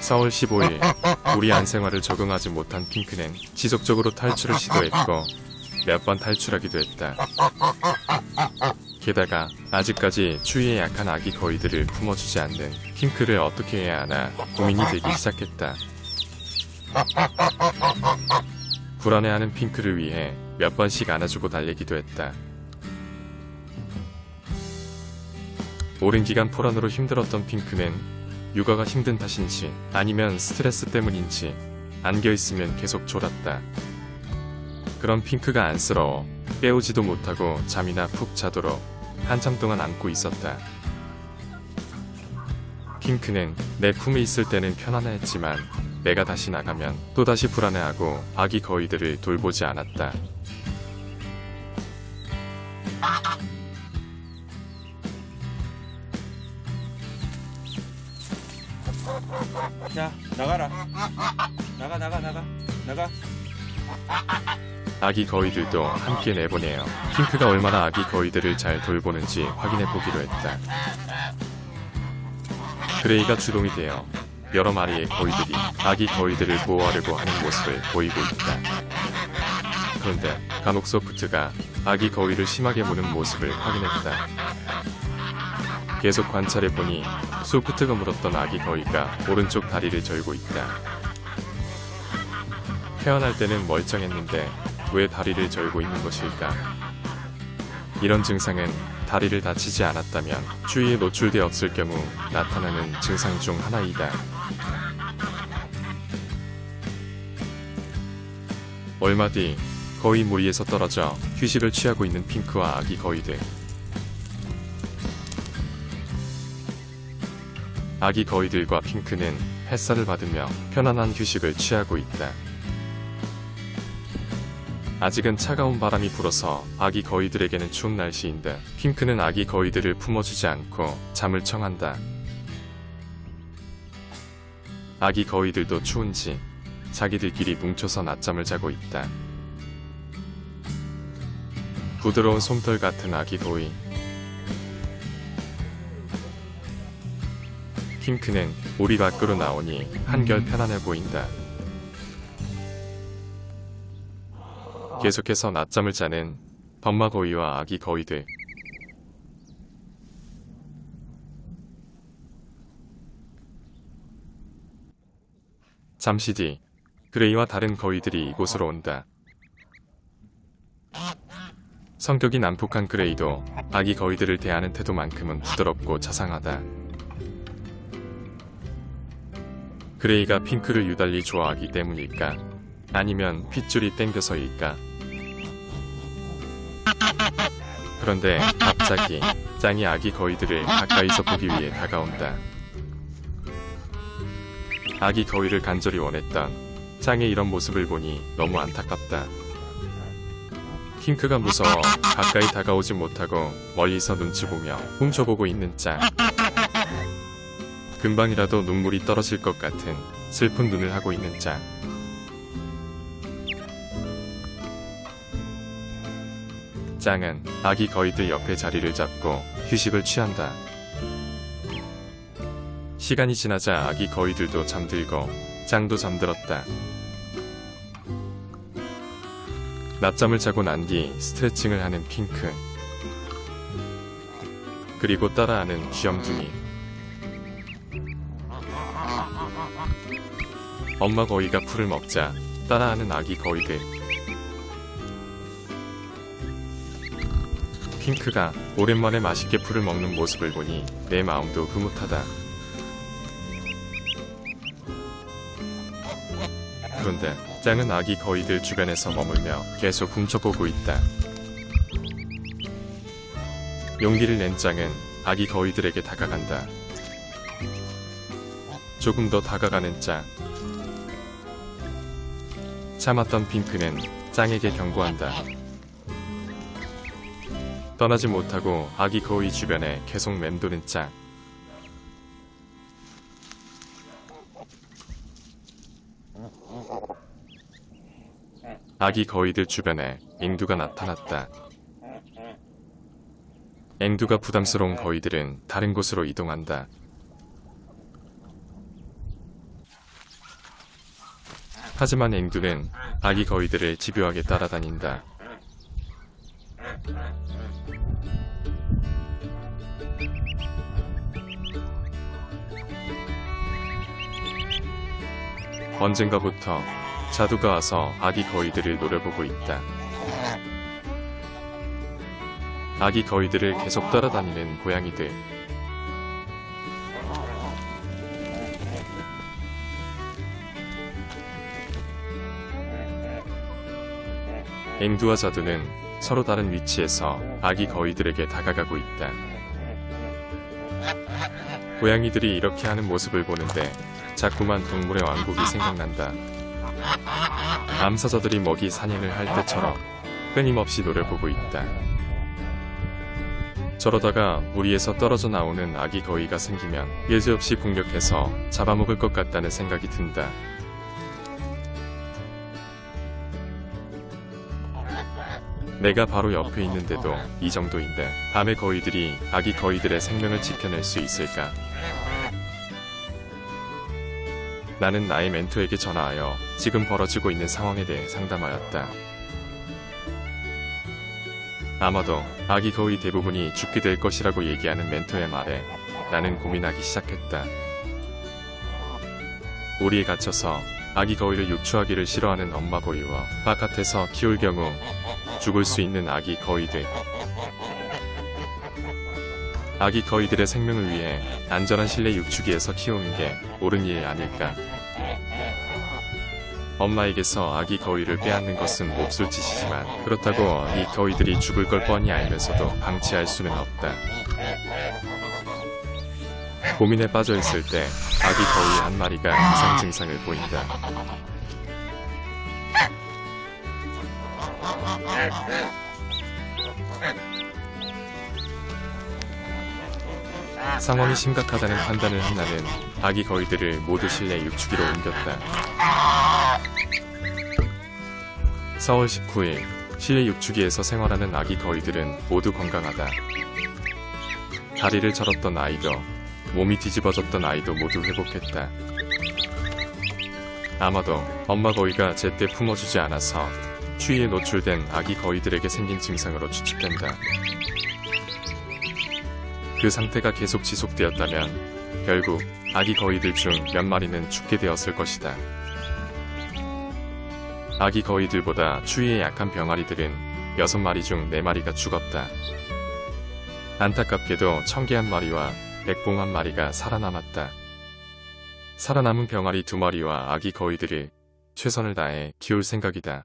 4월 15일 우리 안생활을 적응하지 못한 핑크는 지속적으로 탈출을 시도했고 몇 번 탈출하기도 했다. 게다가 아직까지 추위에 약한 아기 거위들을 품어주지 않는 핑크를 어떻게 해야 하나 고민이 되기 시작했다. 불안해하는 핑크를 위해 몇 번씩 안아주고 달래기도 했다. 오랜 기간 포란으로 힘들었던 핑크는 육아가 힘든 탓인지 아니면 스트레스 때문인지 안겨있으면 계속 졸았다. 그런 핑크가 안쓰러워 깨우지도 못하고 잠이나 푹 자도록 한참 동안 안고 있었다. 핑크는 내 품에 있을 때는 편안했지만 내가 다시 나가면 또다시 불안해하고 아기 거위들을 돌보지 않았다. 자 나가라 나가 나가 나가 나가 아기 거위들도 함께 내보내요. 핑크가 얼마나 아기 거위들을 잘 돌보는지 확인해 보기로 했다. 그레이가 주동이 되어 여러 마리의 거위들이 아기 거위들을 보호하려고 하는 모습을 보이고 있다. 그런데 간혹 소프트가 아기 거위를 심하게 무는 모습을 확인했다. 계속 관찰해 보니 소프트가 물었던 아기 거위가 오른쪽 다리를 절고 있다. 태어날 때는 멀쩡했는데 왜 다리를 절고 있는 것일까? 이런 증상은 다리를 다치지 않았다면 추위에 노출되었을 경우 나타나는 증상 중 하나이다. 얼마 뒤 거위 무리에서 떨어져 휴식을 취하고 있는 핑크와 아기 거위들. 아기 거위들과 핑크는 햇살을 받으며 편안한 휴식을 취하고 있다. 아직은 차가운 바람이 불어서 아기 거위들에게는 추운 날씨인데 핑크는 아기 거위들을 품어주지 않고 잠을 청한다. 아기 거위들도 추운지 자기들끼리 뭉쳐서 낮잠을 자고 있다. 부드러운 솜털 같은 아기 거위. 핑크는 우리 밖으로 나오니 한결 편안해 보인다. 계속해서 낮잠을 자는 범마 거위와 아기 거위들. 잠시 뒤 그레이와 다른 거위들이 이곳으로 온다. 성격이 난폭한 그레이도 아기 거위들을 대하는 태도만큼은 부드럽고 자상하다. 그레이가 핑크를 유달리 좋아하기 때문일까? 아니면 핏줄이 땡겨서일까? 그런데 갑자기 짱이 아기 거위들을 가까이서 보기 위해 다가온다. 아기 거위를 간절히 원했던 짱의 이런 모습을 보니 너무 안타깝다. 핑크가 무서워 가까이 다가오지 못하고 멀리서 눈치 보며 훔쳐보고 있는 짱. 금방이라도 눈물이 떨어질 것 같은 슬픈 눈을 하고 있는 짱. 짱은 아기 거위들 옆에 자리를 잡고 휴식을 취한다. 시간이 지나자 아기 거위들도 잠들고 짱도 잠들었다. 낮잠을 자고 난 뒤 스트레칭을 하는 핑크. 그리고 따라하는 귀염둥이. 엄마 거위가 풀을 먹자 따라하는 아기 거위들. 핑크가 오랜만에 맛있게 풀을 먹는 모습을 보니 내 마음도 흐뭇하다. 그런데 짱은 아기 거위들 주변에서 머물며 계속 훔쳐보고 있다. 용기를 낸 짱은 아기 거위들에게 다가간다. 조금 더 다가가는 짱. 참았던 핑크는 짱에게 경고한다. 떠나지 못하고 아기 거위 주변에 계속 맴도는 짱. 아기 거위들 주변에 앵두가 나타났다. 앵두가 부담스러운 거위들은 다른 곳으로 이동한다. 하지만 앵두는 아기 거위들을 집요하게 따라다닌다. 언젠가부터 자두가 와서 아기 거위들을 노려보고 있다. 아기 거위들을 계속 따라다니는 고양이들. 앵두와 자두는 서로 다른 위치에서 아기 거위들에게 다가가고 있다. 고양이들이 이렇게 하는 모습을 보는데 자꾸만 동물의 왕국이 생각난다. 암사자들이 먹이 사냥을 할 때처럼 끊임없이 노려보고 있다. 저러다가 무리에서 떨어져 나오는 아기 거위가 생기면 예지없이 공격해서 잡아먹을 것 같다는 생각이 든다. 내가 바로 옆에 있는데도 이 정도인데 밤의 거위들이 아기 거위들의 생명을 지켜낼 수 있을까? 나는 나의 멘토에게 전화하여 지금 벌어지고 있는 상황에 대해 상담하였다. 아마도 아기 거위 대부분이 죽게 될 것이라고 얘기하는 멘토의 말에 나는 고민하기 시작했다. 우리에 갇혀서 아기 거위를 육추하기를 싫어하는 엄마 거위와 바깥에서 키울 경우 죽을 수 있는 아기 거위들. 아기 거위들의 생명을 위해 안전한 실내 육축기에서 키우는 게 옳은 일 아닐까. 엄마에게서 아기 거위를 빼앗는 것은 몹쓸 짓이지만 그렇다고 이 거위들이 죽을 걸 뻔히 알면서도 방치할 수는 없다. 고민에 빠져 있을 때 아기 거위 한 마리가 이상 증상을 보인다. 상황이 심각하다는 판단을 한 나는 아기 거위들을 모두 실내 육축기로 옮겼다. 4월 19일 실내 육축기에서 생활하는 아기 거위들은 모두 건강하다. 다리를 절었던 아이도 몸이 뒤집어졌던 아이도 모두 회복했다. 아마도 엄마 거위가 제때 품어주지 않아서 추위에 노출된 아기 거위들에게 생긴 증상으로 추측된다. 그 상태가 계속 지속되었다면 결국 아기 거위들 중 몇 마리는 죽게 되었을 것이다. 아기 거위들보다 추위에 약한 병아리들은 6마리 중 4마리가 죽었다. 안타깝게도 청개 한 마리와 백봉 한 마리가 살아남았다. 살아남은 병아리 두 마리와 아기 거위들을 최선을 다해 키울 생각이다.